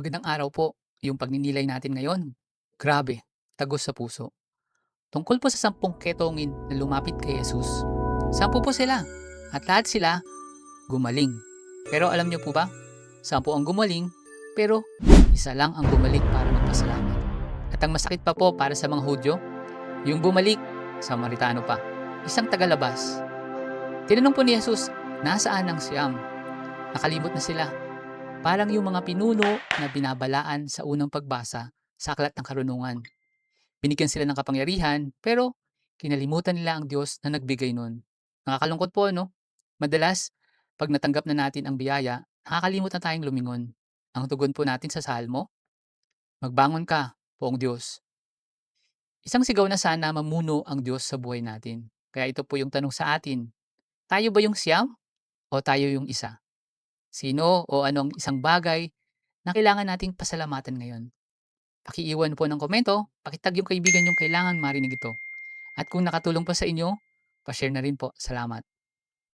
Magandang araw po. Yung pagninilay natin ngayon, grabe, tagos sa puso. Tungkol po sa sampung ketongin na lumapit kay Jesus. Sampu po sila at lahat sila gumaling. Pero alam niyo po ba, sampu ang gumaling pero isa lang ang bumalik para magpasalamat. At ang masakit pa po para sa mga Hudyo, yung bumalik, Samaritano pa, isang tagalabas. Tinanong po ni Jesus, nasaan ang siyam? Nakalimot na sila Parang yung mga pinuno na binabalaan sa unang pagbasa sa aklat ng karunungan. Binigyan sila ng kapangyarihan, pero kinalimutan nila ang Diyos na nagbigay nun. Nakakalungkot po, no? Madalas, pag natanggap na natin ang biyaya, nakakalimot na tayong lumingon. Ang tugon po natin sa salmo, Magbangon ka, poong Diyos. Isang sigaw na sana mamuno ang Diyos sa buhay natin. Kaya ito po yung tanong sa atin. Tayo ba yung siyam o tayo yung isa? Sino o anong isang bagay na kailangan nating pasalamatan ngayon? Pakiiwan po ng komento, pakitag yung kaibigan yung kailangan marinig ito. At kung nakatulong po sa inyo, pa-share na rin po. Salamat.